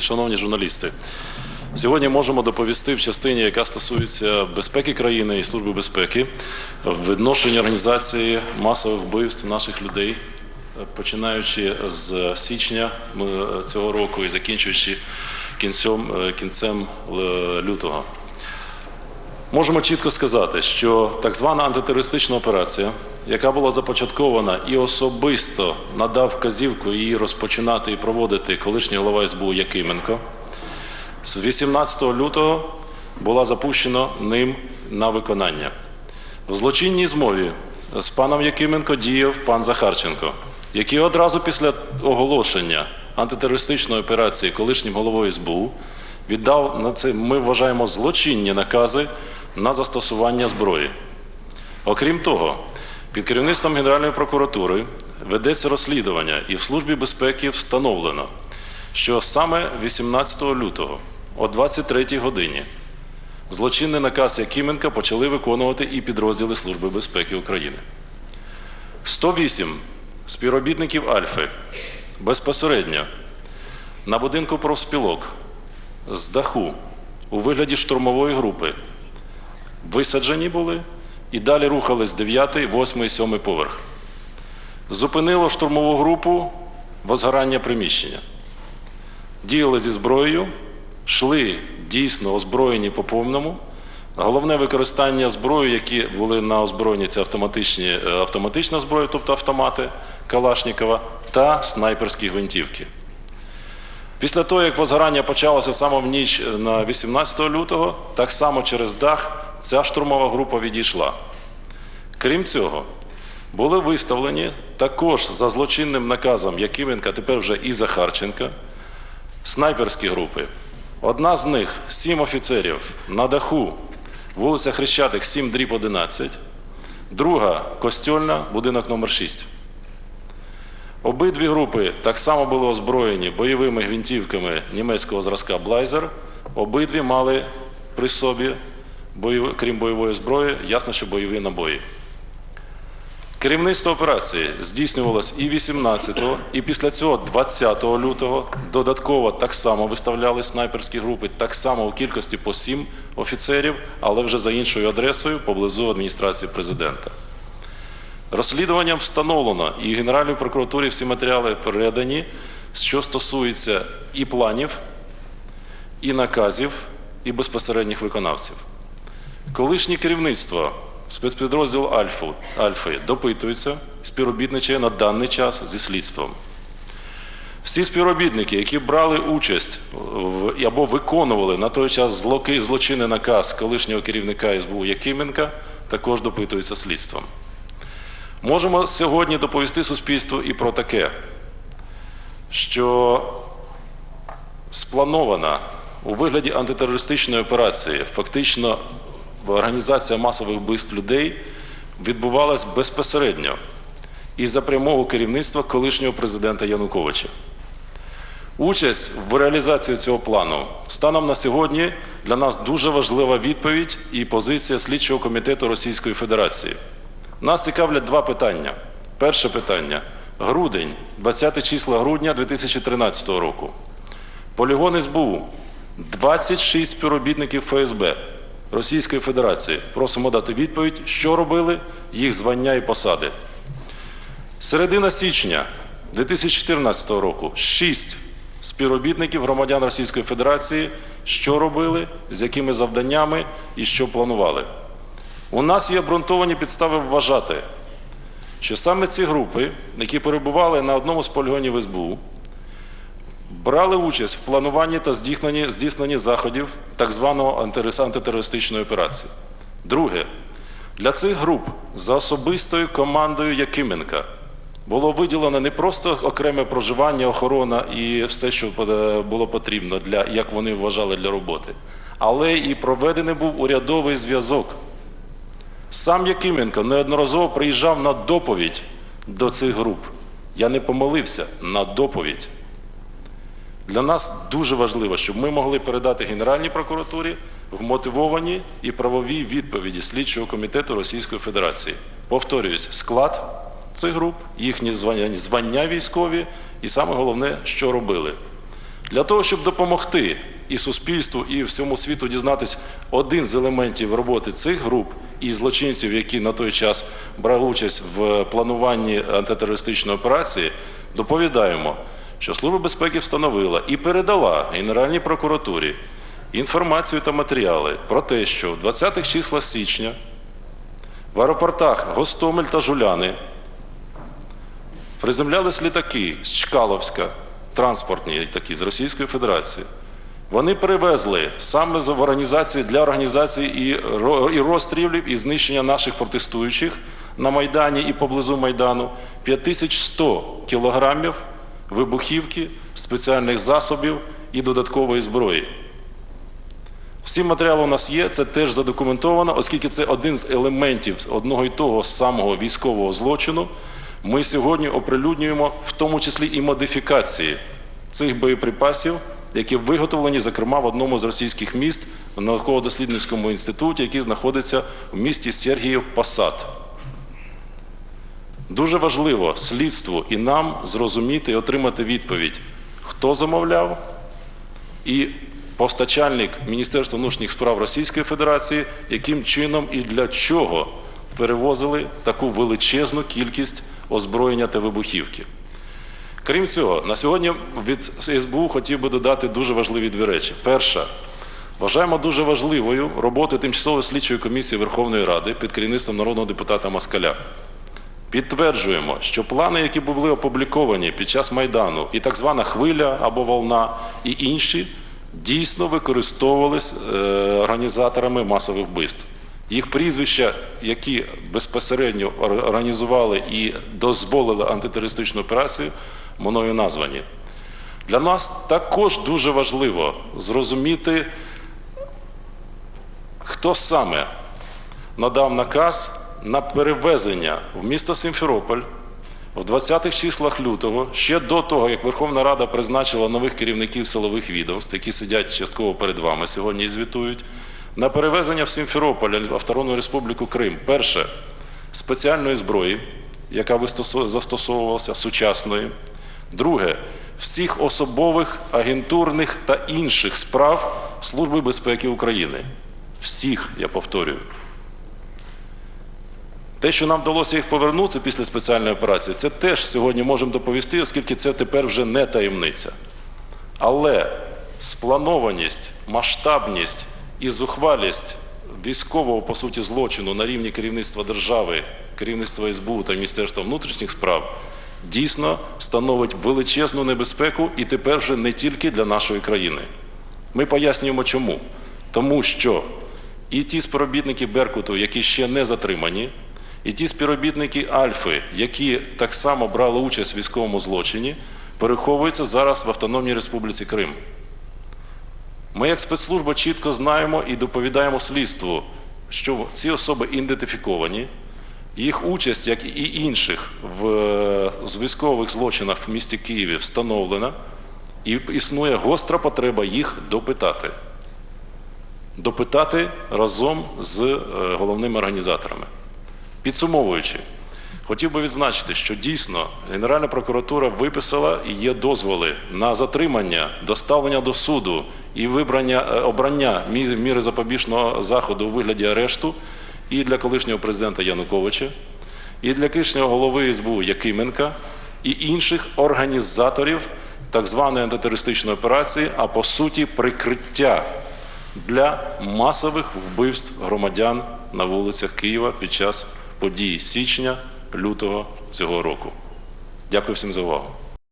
Шановні журналісти, сьогодні можемо доповісти в частині, яка стосується безпеки країни і служби безпеки, в відношенні організації масових вбивств наших людей, починаючи з січня е, цього року і закінчуючи кінцем, е, кінцем е, лютого. Можемо чітко сказати, що так звана антитерористична операція, яка була започаткована і особисто надав вказівку її розпочинати і проводити колишній голова СБУ Якименко, з 18 лютого була запущена ним на виконання. В злочинній змові з паном Якименко діяв пан Захарченко, який одразу після оголошення антитерористичної операції колишнім головою СБУ віддав на це, ми вважаємо, злочинні накази на застосування зброї. Окрім того, під керівництвом Генеральної прокуратури ведеться розслідування, і в Службі безпеки встановлено, що саме 18 лютого о 23 годині злочинний наказ Якименка почали виконувати і підрозділи Служби безпеки України. 108 співробітників Альфи безпосередньо на будинку профспілок з даху у вигляді штурмової групи висаджені були і далі рухались 9, 8 7 поверх. Зупинило штурмову групу возгорання приміщення. Діяли зі зброєю, йшли дійсно озброєні по повному. Головне використання зброї, які були на озброєнні, це автоматичні, е, автоматична зброя, тобто автомати Калашнікова та снайперські гвинтівки. Після того, як возгорання почалося саме в ніч на 18 лютого, так само через дах ця штурмова група відійшла. Крім цього, були виставлені також за злочинним наказом Якименка, тепер вже і Захарченка, снайперські групи. Одна з них сім офіцерів на даху, вулиця Хрещатик, 7 дріб 11, друга костьольна, будинок номер 6. Обидві групи так само були озброєні бойовими гвинтівками німецького зразка Блайзер. Обидві мали при собі, бойов- крім бойової зброї, ясно, що бойові набої. Керівництво операції здійснювалось і 18-го, і після цього 20 лютого додатково так само виставляли снайперські групи, так само у кількості по 7 офіцерів, але вже за іншою адресою поблизу адміністрації президента. Розслідуванням встановлено і Генеральній прокуратурі всі матеріали передані, що стосується і планів, і наказів, і безпосередніх виконавців. Колишнє керівництво спецпідрозділу Альфу, Альфи допитується, співробітничає на даний час зі слідством. Всі співробітники, які брали участь в, або виконували на той час злоки, злочинний наказ колишнього керівника СБУ Якименка, також допитуються слідством. Можемо сьогодні доповісти суспільству і про таке, що спланована у вигляді антитерористичної операції, фактично організація масових вбивств людей відбувалась безпосередньо і за прямого керівництва колишнього президента Януковича. Участь в реалізації цього плану станом на сьогодні для нас дуже важлива відповідь і позиція слідчого комітету Російської Федерації. Нас цікавлять два питання. Перше питання грудень, 20 числа грудня 2013 року. Полігон СБУ, 26 співробітників ФСБ Російської Федерації. Просимо дати відповідь, що робили їх звання і посади. Середина січня 2014 року 6 співробітників громадян Російської Федерації, що робили, з якими завданнями і що планували. У нас є обґрунтовані підстави вважати, що саме ці групи, які перебували на одному з полігонів СБУ, брали участь в плануванні та здійсненні, здійсненні заходів так званого антитерористичної операції. Друге, для цих груп за особистою командою Якименка було виділено не просто окреме проживання, охорона і все, що е, було потрібно, для, як вони вважали для роботи, але і проведений був урядовий зв'язок. Сам Якименко неодноразово приїжджав на доповідь до цих груп. Я не помилився на доповідь. Для нас дуже важливо, щоб ми могли передати Генеральній прокуратурі вмотивовані і правові відповіді слідчого комітету Російської Федерації. Повторююсь, склад цих груп, їхні звання, звання військові, і саме головне, що робили. Для того, щоб допомогти і суспільству, і всьому світу дізнатись один з елементів роботи цих груп і злочинців, які на той час брали участь в плануванні антитерористичної операції, доповідаємо, що Служба безпеки встановила і передала Генеральній прокуратурі інформацію та матеріали про те, що в 20-х числах січня в аеропортах Гостомель та Жуляни приземлялись літаки з Чкаловська, транспортні літаки з Російської Федерації. Вони привезли саме для організації і розстрілів, і знищення наших протестуючих на Майдані і поблизу Майдану 5100 кілограмів вибухівки, спеціальних засобів і додаткової зброї. Всі матеріали у нас є, це теж задокументовано, оскільки це один з елементів одного і того самого військового злочину. Ми сьогодні оприлюднюємо в тому числі і модифікації цих боєприпасів, які виготовлені, зокрема, в одному з російських міст в науково-дослідницькому інституті, який знаходиться в місті Сергіїв Посад. Дуже важливо слідству і нам зрозуміти і отримати відповідь, хто замовляв, і постачальник Міністерства внутрішніх справ Російської Федерації, яким чином і для чого перевозили таку величезну кількість озброєння та вибухівки. Крім цього, на сьогодні від СБУ хотів би додати дуже важливі дві речі. Перша, вважаємо дуже важливою роботу тимчасової слідчої комісії Верховної Ради під керівництвом народного депутата Москаля. Підтверджуємо, що плани, які були опубліковані під час Майдану, і так звана хвиля або волна, і інші, дійсно використовувались е, організаторами масових вбивств. Їх прізвища, які безпосередньо організували і дозволили антитерористичну операцію, мною названі. Для нас також дуже важливо зрозуміти, хто саме надав наказ на перевезення в місто Сімферополь в 20-х числах лютого, ще до того, як Верховна Рада призначила нових керівників силових відомств, які сидять частково перед вами сьогодні і звітують, на перевезення в Сімферополь, Автономну Республіку Крим, перше спеціальної зброї, яка застосовувалася сучасної. Друге всіх особових, агентурних та інших справ Служби безпеки України. Всіх, я повторюю. Те, що нам вдалося їх повернути після спеціальної операції, це теж сьогодні можемо доповісти, оскільки це тепер вже не таємниця. Але спланованість, масштабність і зухвалість військового, по суті, злочину на рівні керівництва держави, керівництва СБУ та Міністерства внутрішніх справ дійсно становить величезну небезпеку і тепер вже не тільки для нашої країни. Ми пояснюємо чому. Тому що і ті співробітники Беркуту, які ще не затримані, і ті співробітники Альфи, які так само брали участь в військовому злочині, переховуються зараз в Автономній Республіці Крим. Ми, як спецслужба, чітко знаємо і доповідаємо слідству, що ці особи ідентифіковані, їх участь, як і інших в військових злочинах в місті Києві, встановлена, і існує гостра потреба їх допитати. Допитати разом з е, головними організаторами. Підсумовуючи, хотів би відзначити, що дійсно Генеральна прокуратура виписала і є дозволи на затримання, доставлення до суду і вибрання е, обрання міри запобіжного заходу у вигляді арешту і для колишнього президента Януковича, і для колишнього голови СБУ Якименка, і інших організаторів так званої антитерористичної операції, а по суті прикриття для масових вбивств громадян на вулицях Києва під час подій січня, лютого цього року. Дякую всім за увагу.